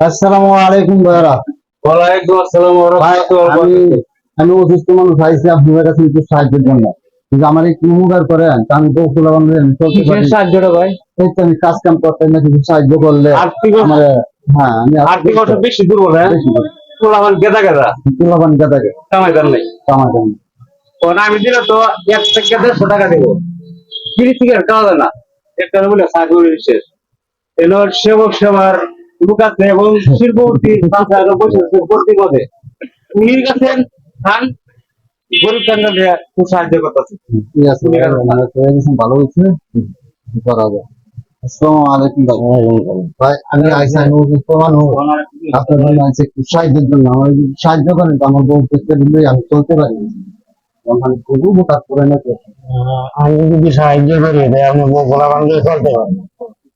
আসসালামু আলাইকুম ভাইরা ওয়ালাইকুম আসসালাম ওয়া ভাই রাহমাতুল্লাহি আমি অসুস্থ মানুষ আইসি আপনার কাছে একটু সাহায্যের জন্য। কিন্তু আমার একটু উপকার করেন আমি তো আমি চলতে কিসের পারি। সাহায্যটা ভাই? এই তো আমি কাজ কাম করতে না কিছু সাহায্য করলে আর্থিক আমার হ্যাঁ আমি আর্থিক বেশি দুর্বল হ্যাঁ? গেদা গেদা? কামাই নেই। না আমি দিলে তো এক থেকে দেড়শো টাকা দেবো। তিরিশ থেকে আর যায় না। একটা বলে এলো সেবক সেবার লোক আছে এবং শিল্পপতি বসে প্রতি পদে উনি গেছেন খান গরিব কান্ডে খুব সাহায্য করতেছে। ভালো হয়েছে করা যায়? আসসালামু আলাইকুম ভাই। ভাই আমি আইসি আমি অসুস্থ মানুষ আপনার জন্য আইসি সাহায্যের জন্য। আমার যদি সাহায্য করেন তো আমার বউ পেতে দিলে আমি চলতে পারি। মানে আমি যদি সাহায্য করি তাই আমার বউ গোলা বান্ধব চলতে পারে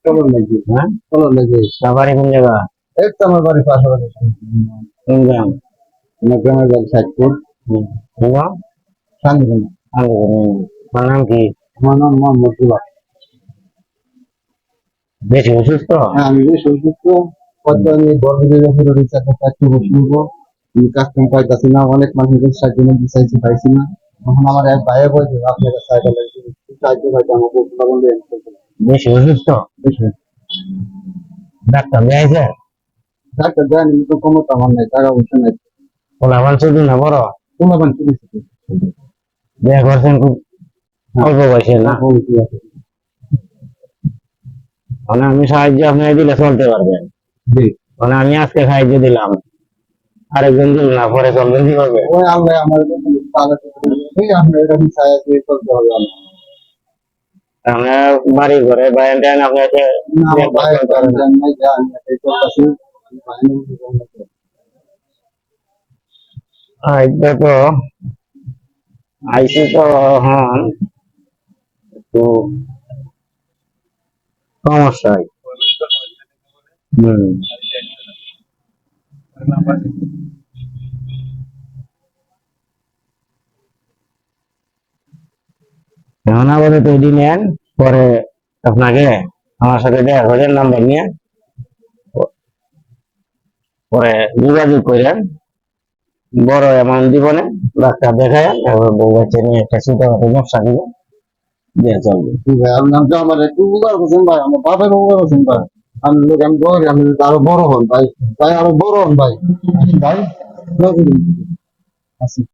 হ্যাঁ? চলো নাকি সবারই কোন জায়গা এই তো আমার বাড়ির পাশাপাশি। কোন গ্রাম? আমার গ্রামের বাড়ি সাইদপুর কোন শান্তিপুর। আমার নাম কি? আমার নাম মোহাম্মদ দুলা বেশি অসুস্থ? হ্যাঁ আমি বেশ অসুস্থ। হয়তো আমি গর্ভবতী উপরে রয়েছে চাকরি বসবো আমি কাজ কাম পাইতাছি না। অনেক মানুষের সাহায্য নিতে চাইছি পাইছি না। তখন আমার এক ভাইয়া বলছে আপনার সাহায্য লাগছে সাহায্য পাইতে আমার বন্ধু বেশি অসুস্থ বেশি। ডাক্তার দেখাইছে? ডাক্তার দেন কিন্তু কোনো আমার নাই টাকা পয়সা নাই। গোলা বান ছোট না বড়? কোনো বান চিকিৎসা বিয়ে করছেন খুব অল্প বয়সে না? মানে আমি সাহায্য আপনাকে দিলে চলতে পারবেন মানে আমি আজকে সাহায্য দিলাম। আরেকজন দিল না পরে চলবেন কীভাবে? ওই আল্লাহ আমার তাহলে আমরা এরকম ছায়া চলতে হবে। আমার। বাড়ি ঘরে দেন আপনাকে আইতে তো আইসি তো হন তো সমস্যা। হুম নেন, পরে আপনাকে আমার সাথে দেখা নাম্বার নিয়ে পরে যোগাযোগ করেন। বড় অ্যামাউন্ট দিব না, ডাক্তার দেখায় এবার বউ বাচ্চা নিয়ে একটা ছোটখাটো ব্যবসা দিব দিয়ে চলবে। ভাই, আপনার তো আমার একটু ভাই, আমার বাপের উপকার ভাই। আমি লোক, আমি আমি আরও বড় হন ভাই ভাই আরও বড় হন ভাই। ভাই আসি